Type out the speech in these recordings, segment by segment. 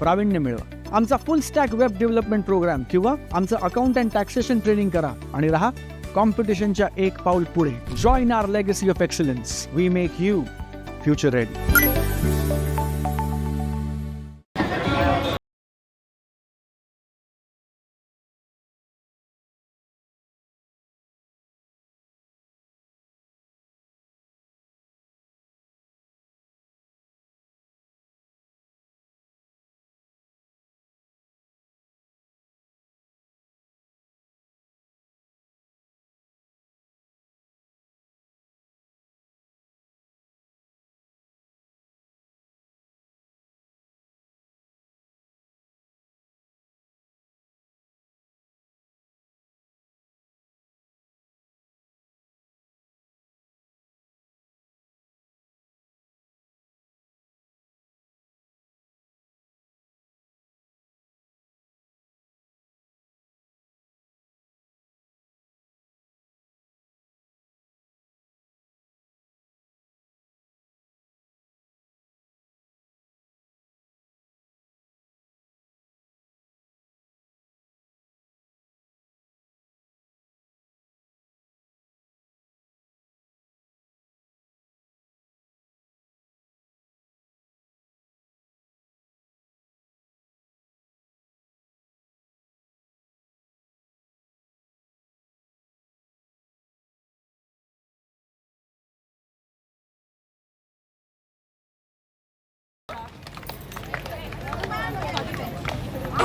प्रावीण्य मिळवा. आमचा full stack web development program किंवा आमचं अकाउंट अँड टॅक्सेशन ट्रेनिंग करा आणि राहा कॉम्पिटिशनच्या एक पाऊल पुढे. Join our legacy of excellence we make you future ready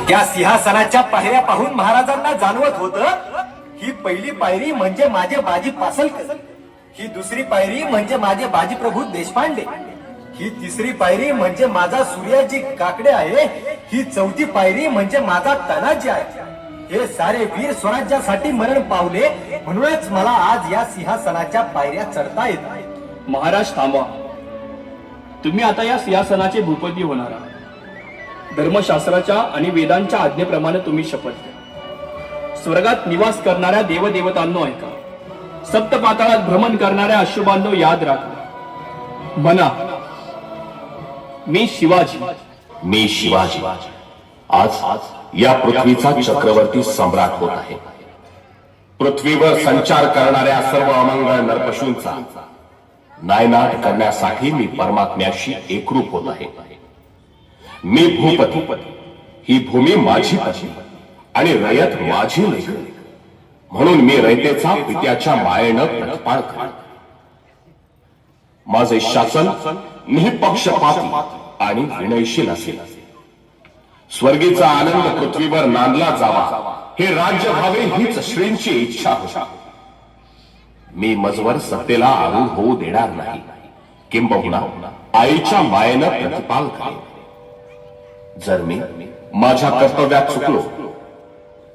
त्या सिंहासनाच्या पायऱ्या पाहून महाराजांना जाणवत होत ही पहिली पायरी म्हणजे माझे बाजी पासलकर. ही दुसरी पायरी म्हणजे माझे बाजी प्रभू देशपांडे. ही तिसरी पायरी म्हणजे माझा सूर्याजी काकडे आहे. ही चौथी पायरी म्हणजे माझा तानाजी आहे. हे सारे वीर स्वराज्यासाठी मरण पावले. म्हणूनच मला आज या सिंहासनाच्या पायऱ्या चढता येत महाराज थांबा तुम्ही आता या सिंहासनाचे भूपती होणार आहात. धर्मशास्त्राच्या आणि वेदांच्या आज्ञेप्रमाणे तुम्ही शपथ घ्या. स्वर्गात निवास करणाऱ्या देवदेवतांनो ऐका. सप्तपाताळात भ्रमण करणाऱ्या अश्वबांधव याद राखा. म्हणा मी शिवाजी. मी शिवाजी. आज या पृथ्वीचा चक्रवर्ती सम्राट होत आहे. पृथ्वीवर संचार करणाऱ्या सर्व अमंगळ नरपशूंचा नायनाट करण्यासाठी मी परमात्म्याशी एकरूप होत आहे. मी भूपती. ही भूमी माझी पती आणि रयत माझी लेख म्हणून मी रयतेचा पित्याच्या मायेनं प्रतिपाळ करेन माझे शासन निपक्षपाती आणि विनयशील असेल. स्वर्गीचा आनंद पृथ्वीवर नांदला जावा हे राज्य व्हावे हीच श्रींची इच्छा होता. मी मजवर सत्तेला आरूढ होऊ देणार नाही. किंबहुना आईच्या मायेनं प्रतिपाल करेन. जर मी माझ्या कर्तव्यात चुकलो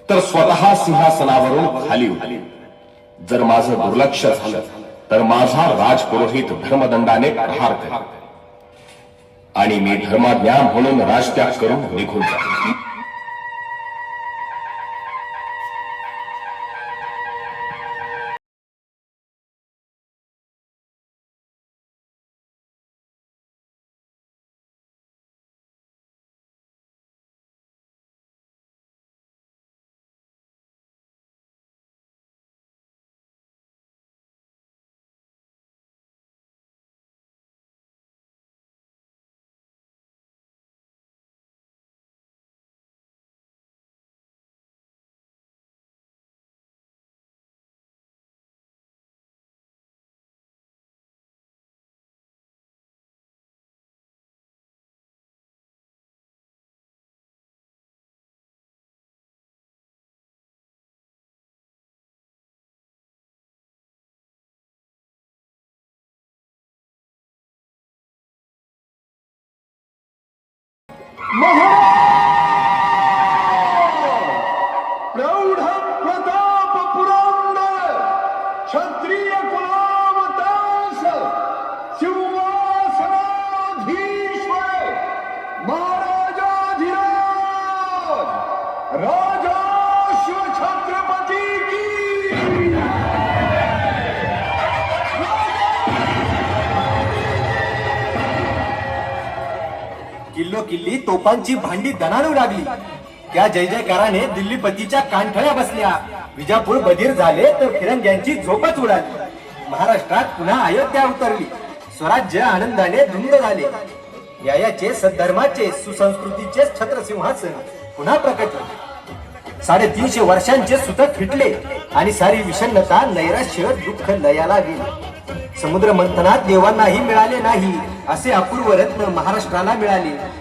तर स्वतः सिंहासनावरून खाली उठली जर माझं दुर्लक्ष झालं तर माझा राजपुरोहित धर्मदंडाने प्रहार करेल आणि मी धर्माज्ञान म्हणून राजत्याग करून निघून जातो মহারাজ किल्ली तोफांची भांडी दणाणू लागली. त्या जय जयकाराने दिल्लीपतीच्या कानठळ्या बसल्या. विजापूर बधीर झाले तर फिरंग्यांची झोपच उडाली. महाराष्ट्रात पुन्हा अयोध्या उतरली. स्वराज्य आनंदाने धुंद झाले. न्यायाचे सद्धर्माचे सुसंस्कृतीचे छत्रसिंहासन पुन्हा प्रकट झाले. साडेतीनशे वर्षांचे सुतक फिटले आणि सारी विषन्नता नैराश्य दुःख लयाला गेले. समुद्र मंथनात देवांनाही मिळाले नाही असे अपूर्व रत्न महाराष्ट्राला मिळाले.